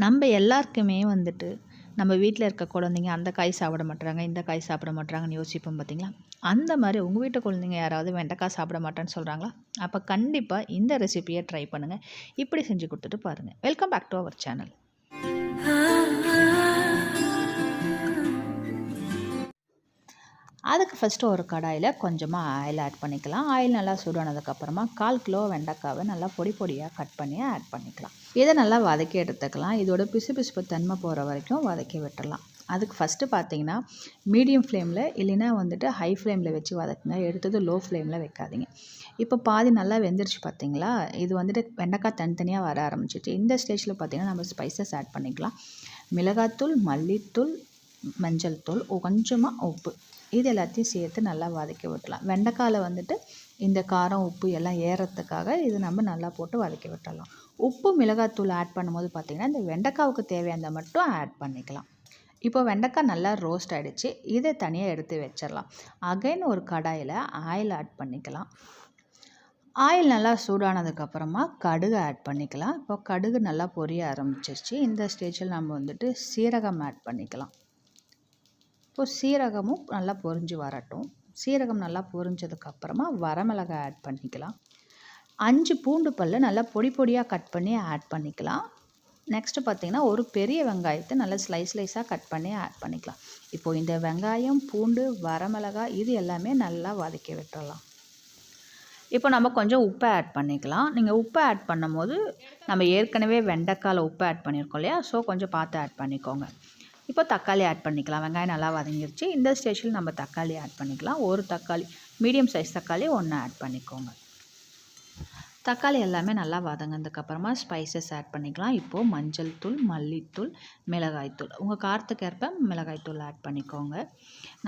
நம்ம எல்லாருக்குமே வந்துட்டு நம்ம வீட்டில் இருக்க குழந்தைங்க அந்த காய் சாப்பிட மாட்டுறாங்க இந்த காய் சாப்பிட மாட்டுறாங்கன்னு யோசிப்போம் பார்த்தீங்களா அந்த மாதிரி உங்கள் வீட்டு குழந்தைங்க யாராவது வெண்டைக்காய் சாப்பிட மாட்டேன்னு சொல்கிறாங்களா அப்போ கண்டிப்பாக இந்த ரெசிபியை ட்ரை பண்ணுங்கள் இப்படி செஞ்சு கொடுத்துட்டு பாருங்கள் welcome back to our channel அதுக்கு ஃபஸ்ட்டு ஒரு கடாயில் கொஞ்சமாக ஆயில் ஆட் பண்ணிக்கலாம். ஆயில் நல்லா சூடானதுக்கப்புறமா கால் கிலோ வெண்டைக்காவை நல்லா பொடி பொடியாக கட் பண்ணி ஆட் பண்ணிக்கலாம். இதை நல்லா வதக்கி எடுத்துக்கலாம். இதோட பிசு பிசுப்பு தன்மை போகிற வரைக்கும் வதக்கி விட்டுடலாம் அதுக்கு ஃபஸ்ட்டு பார்த்தீங்கன்னா மீடியம் ஃப்ளேமில் இல்லைன்னா வந்துட்டு ஹை ஃப்ளேமில் வச்சு வதக்குங்க. எடுத்தது லோ ஃப்ளேமில் வைக்காதீங்க. இப்போ பாதி நல்லா வெந்துருச்சு பார்த்தீங்களா இது வந்துட்டு வெண்டைக்காய் தனித்தனியாக வர ஆரம்பிச்சிச்சு இந்த ஸ்டேஜில் பார்த்தீங்கன்னா நம்ம ஸ்பைசஸ் ஆட் பண்ணிக்கலாம். மிளகாத்தூள் மல்லித்தூள் மஞ்சள் தூள் கொஞ்சமாக உப்பு. இது எல்லாத்தையும் சேர்த்து நல்லா வதக்கி விட்டலாம் வெண்டைக்காயில் வந்துட்டு இந்த காரம் உப்பு எல்லாம் ஏறத்துக்காக இது நம்ம நல்லா போட்டு வதக்கி விட்டுடலாம். உப்பு மிளகாத்தூள் ஆட் பண்ணும்போது பார்த்திங்கன்னா இந்த வெண்டைக்காவுக்கு தேவையானதை மட்டும் ஆட் பண்ணிக்கலாம். இப்போ வெண்டைக்காய் நல்லா ரோஸ்ட் ஆகிடுச்சு இதை தனியாக எடுத்து வச்சிடலாம். அகைன் ஒரு கடாயில் ஆயில் ஆட் பண்ணிக்கலாம். ஆயில் நல்லா சூடானதுக்கப்புறமா கடுகு ஆட் பண்ணிக்கலாம். இப்போ கடுகு நல்லா பொரிய ஆரம்பிச்சிருச்சு. இந்த ஸ்டேஜில் நம்ம வந்துட்டு சீரகம் ஆட் பண்ணிக்கலாம். இப்போ சீரகமும் நல்லா பொரிஞ்சு வரட்டும். சீரகம் நல்லா பொரிஞ்சதுக்கப்புறமா வரமிளகாய் ஆட் பண்ணிக்கலாம். அஞ்சு பூண்டு பல்லு நல்லா பொடி பொடியாக கட் பண்ணி ஆட் பண்ணிக்கலாம். நெக்ஸ்ட்டு பார்த்திங்கன்னா ஒரு பெரிய வெங்காயத்தை நல்லா ஸ்லைஸ் ஸ்லைஸாக கட் பண்ணி ஆட் பண்ணிக்கலாம். இப்போது இந்த வெங்காயம் பூண்டு வரமிளகாய் இது எல்லாமே நல்லா வதக்கி விட்டுறலாம். இப்போ நம்ம கொஞ்சம் உப்பை ஆட் பண்ணிக்கலாம். நீங்கள் உப்பை ஆட் பண்ணும் போது நம்ம ஏற்கனவே வெண்டைக்காயில் உப்பை ஆட் பண்ணியிருக்கோம் இல்லையா? ஸோ கொஞ்சம் பார்த்து ஆட் பண்ணிக்கோங்க. இப்போ தக்காளி ஆட் பண்ணிக்கலாம். வெங்காயம் நல்லா வதங்கிருச்சு. இந்த ஸ்டேஜில் நம்ம தக்காளி ஆட் பண்ணிக்கலாம். ஒரு தக்காளி மீடியம் சைஸ் தக்காளி ஒன்று ஆட் பண்ணிக்கோங்க. தக்காளி எல்லாமே நல்லா வதங்கினதுக்கப்புறமா ஸ்பைசஸ் ஆட் பண்ணிக்கலாம். இப்போது மஞ்சள் தூள் மல்லித்தூள் மிளகாய்த்தூள் உங்கள் காரத்துக்கு ஏற்ப மிளகாய்த்தூள் ஆட் பண்ணிக்கோங்க.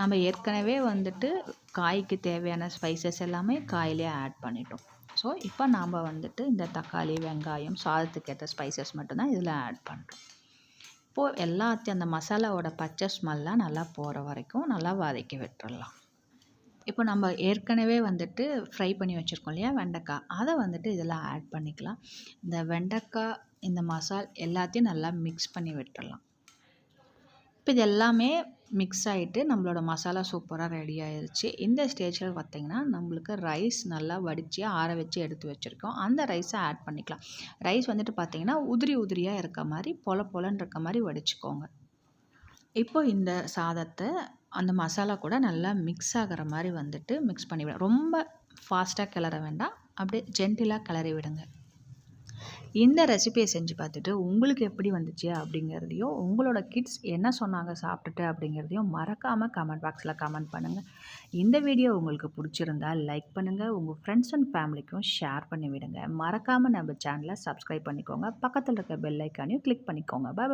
நம்ம ஏற்கனவே வந்துட்டு காய்க்கு தேவையான ஸ்பைசஸ் எல்லாமே காயிலே ஆட் பண்ணிட்டோம். ஸோ இப்போ நாம் வந்துட்டு இந்த தக்காளி வெங்காயம் சாதத்துக்கு ஏற்ற ஸ்பைசஸ் மட்டும்தான் இதில் ஆட் பண்ணுறோம் இப்போது எல்லாத்தையும் அந்த மசாலாவோட பச்சை ஸ்மெல்லாம் நல்லா போகிற வரைக்கும் நல்லா வதக்கி விட்டுறலாம். இப்போ நம்ம ஏற்கனவே வந்துட்டு ஃப்ரை பண்ணி வச்சுருக்கோம் இல்லையா வெண்டைக்காய். அதை வந்துட்டு இதில் ஆட் பண்ணிக்கலாம். இந்த வெண்டைக்காய் இந்த மசால் எல்லாத்தையும் நல்லா மிக்ஸ் பண்ணி விட்டுறலாம். இப்போ இது எல்லாமே மிக்ஸ் ஆகிட்டு நம்மளோட மசாலா சூப்பராக ரெடி ஆயிடுச்சு இந்த ஸ்டேஜில் பார்த்திங்கன்னா நம்மளுக்கு ரைஸ் நல்லா வடித்து ஆற வச்சு எடுத்து வச்சுருக்கோம். அந்த ரைஸை ஆட் பண்ணிக்கலாம். ரைஸ் வந்துட்டு பார்த்திங்கன்னா உதிரி உதிரியாக இருக்க மாதிரி பொல பொலன்னு இருக்க மாதிரி வடிச்சுக்கோங்க. இப்போ இந்த சாதத்தை அந்த மசாலா கூட நல்லா மிக்ஸ் ஆகிற மாதிரி வந்துட்டு மிக்ஸ் பண்ணி ரொம்ப ஃபாஸ்ட்டாக கிளற வேண்டாம். அப்படியே ஜென்டிலாக கிளறி விடுங்க இந்த ரெசிபியை செஞ்சு பார்த்துட்டு உங்களுக்கு எப்படி வந்துச்சு அப்படிங்கிறதையும் உங்களோட கிட்ஸ் என்ன சொன்னாங்க சாப்பிட்டுட்டு அப்படிங்கிறதையும் மறக்காமல் கமெண்ட் பாக்ஸில் கமெண்ட் பண்ணுங்கள் இந்த வீடியோ உங்களுக்கு பிடிச்சிருந்தால் லைக் பண்ணுங்கள் உங்கள் ஃப்ரெண்ட்ஸ் அண்ட் ஃபேமிலிக்கும் ஷேர் பண்ணி விடுங்க மறக்காமல் நம்ம சேனலை சப்ஸ்கிரைப் பண்ணிக்கோங்க. பக்கத்தில் இருக்க பெல் ஐக்கானையும் கிளிக் பண்ணிக்கோங்க. பாய்